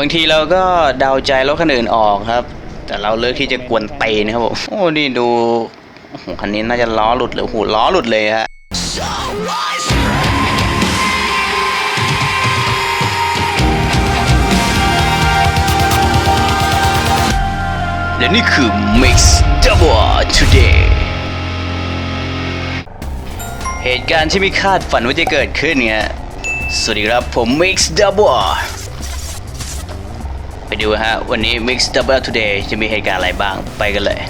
บางทีเราก็เดาใจรถคันอื่นออกครับ แต่เราเลือกที่จะกวนเตนครับผมโอ้นี่ดูโอ้โหคันนี้น่าจะล้อหลุดหรือหูล้อหลุดเลยฮะและนี่คือ Mix Double Today เหตุการณ์ที่ไม่คาดฝันว่าจะเกิดขึ้นเนี่ยสวัสดีครับผม Mix Double ไปดูฮะ วันนี้ Mix Double Today จะมีเหตุการณ์อะไรบ้างไปกันเลย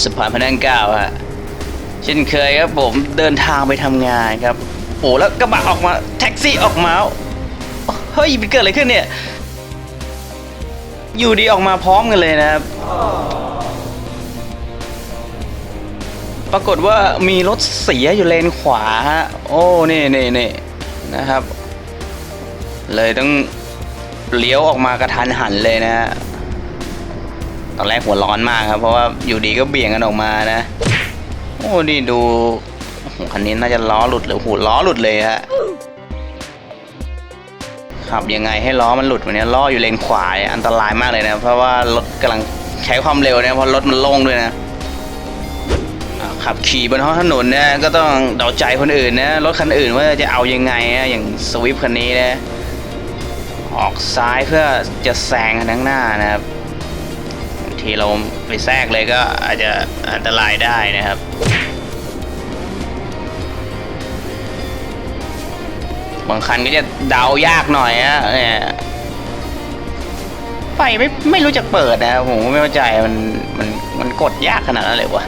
สะพานพระนั่งเก้าฮะ เช่นเคยครับผมเดินทางไปทำงานครับ โอ้แล้วกระบะออกมาแท็กซี่ออกมาเฮ้ยมันเกิดอะไรขึ้นเนี่ย อยู่ดีออกมาพร้อมกันเลยนะครับ ปรากฏว่ามีรถเสียอยู่เลนขวาฮะ โอ้ นี่นี่นี่นะครับ เลยต้อง เลี้ยวออกมากระทันหันเลยนะฮะตอนแรกหัวร้อนมากครับ เพราะว่าอยู่ดีก็เบี่ยงกันออกมานะ โอ้นี่ดูคันนี้น่าจะล้อหลุดหรือหูล้อหลุดเลยฮะขับยังไงให้ล้อมันหลุดวันนี้ล้ออยู่เลนขวาอันตรายมากเลยนะ เพราะว่ารถกำลังใช้ความเร็วเนี่ยเพราะรถมันโล่งด้วยนะขับขี่บนท้องถนนเนี่ยก็ต้องเดาใจคนอื่นนะรถคันอื่นว่าจะเอายังไงนะอย่างสวิฟคันนี้นะ ออกซ้ายเพื่อจะแซงคันข้างหน้านะครับบางทีเราไปแทรกเลยก็อาจจะอันตรายได้นะครับบางคันก็จะเดายากหน่อยอะเนี่ยไฟไม่ไม่รู้จักเปิดนะผมก็ไม่เข้าใจมันมันมันกดยากขนาดนั้นเลยวะ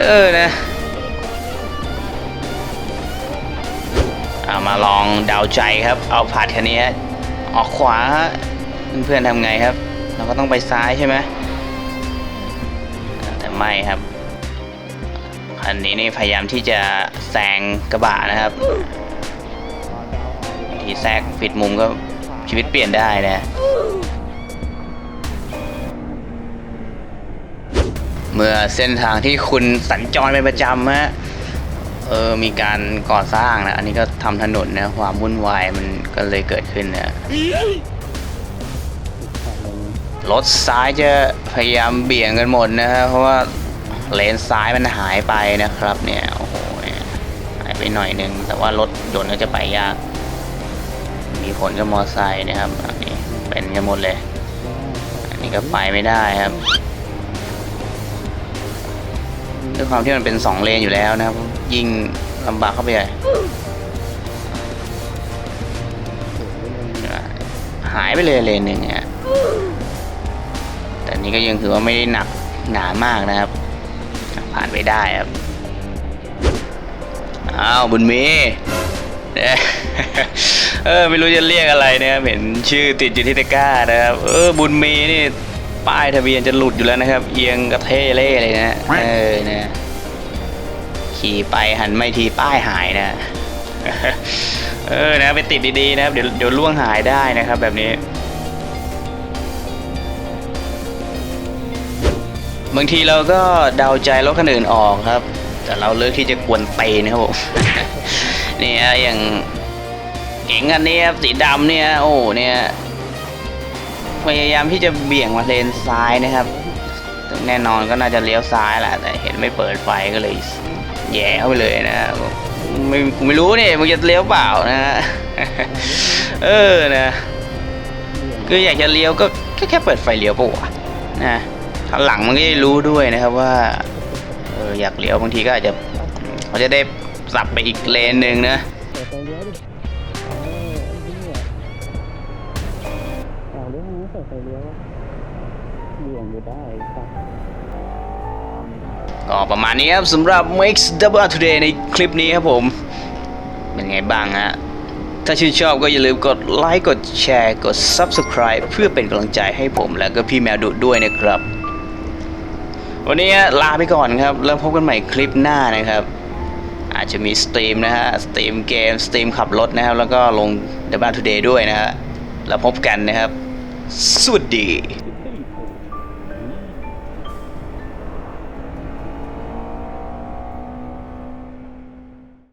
เออนะเอามาลองเดาใจครับ เอาผัดคันนี้ ออกขวาฮะเพื่อนๆทำไงครับ เราก็ต้องไปซ้ายใช่ไหมแต่ไม่ครับคันนี้นี่พยายามที่จะแซงกระบะนะครับทีแทรกผิดมุมก็ชีวิตเปลี่ยนได้นะเมื่อเส้นทางที่คุณสัญจรเป็นประจำฮะ เออมีการก่อสร้างนะ อันนี้ก็ทำถนนนะ ความวุ่นวายมันก็เลยเกิดขึ้นนะรถซ้ายจะพยายามเบี่ยงกันหมดนะฮะเพราะว่าเลนซ้ายมันหายไปนะครับ เนี่ยโอ้โหหายไปหน่อยนึง แต่ว่ารถยนต์ก็จะไปยาก มีผลกับมอไซค์นะครับอันนี้เป็นกันหมดเลย อันนี้ก็ไปไม่ได้ครับด้วยความที่มันเป็นสองเลนอยู่แล้วนะครับ ยิงลำบากเข้าไปใหญ่หายไปเลยเลนหนึ่งเนี่ยแต่นี้ก็ยังถือว่าไม่ได้หนักหนามากนะครับ ผ่านไปได้ครับ อ้าวบุญมีเนี่ยเออไม่รู้จะเรียกอะไรนะครับเห็นชื่อติดอยู่ที่ตะกร้านะครับ เออบุญมีนี่ป้ายทะเบียนจะหลุดอยู่แล้วนะครับ เอียงกระเทเล่เลยนะเออนะ ขี่ไปหันไม่ทีป้ายหายนะ เออนะไปติดดีๆนะครับเดี๋ยวเดี๋ยวล่วงหายได้นะครับแบบนี้บางทีเราก็เดาใจรถคันอื่นออกครับ แต่เราเลือกที่จะกวนเตนะครับผมเนี่ยอย่างเก๋งอันนี้ครับสีดำเนี่ยโอ้เนี่ยพยายามที่จะเบี่ยงมาเลนซ้ายนะครับ แน่นอนก็น่าจะเลี้ยวซ้ายแหละแต่เห็นไม่เปิดไฟก็เลย แย่เข้าไปเลยนะไม่กูไม่รู้เนี่ยมึงจะเลี้ยวเปล่านะเออนะคืออยากจะเลี้ยวก็ก็แค่เปิดไฟเลี้ยวปะวะนะข้างหลังมันก็จะรู้ด้วยนะครับว่าเอออยากเลี้ยวบางทีก็อาจจะเขาจะได้สับไปอีกเลนหนึ่งนะเลี้ยวนี้เปิดไฟเลี้ยวเบี่ยงอยู่ได้ครับ ก็ประมาณนี้ครับสำหรับ Mix Double Today ในคลิปนี้ครับผม เป็นไงบ้างฮะ ถ้าชื่นชอบก็อย่าลืมกดไลค์กดแชร์กด Subscribe เพื่อเป็นกำลังใจให้ผมแล้วก็พี่แมวดุด้วยนะครับ วันนี้ลาไปก่อนครับ แล้วพบกันใหม่คลิปหน้านะครับ อาจจะมีสตรีมนะฮะ สตรีมเกม สตรีมขับรถนะครับ แล้วก็ลง Double Today ด้วยนะฮะ แล้วพบกันนะครับ สวัสดี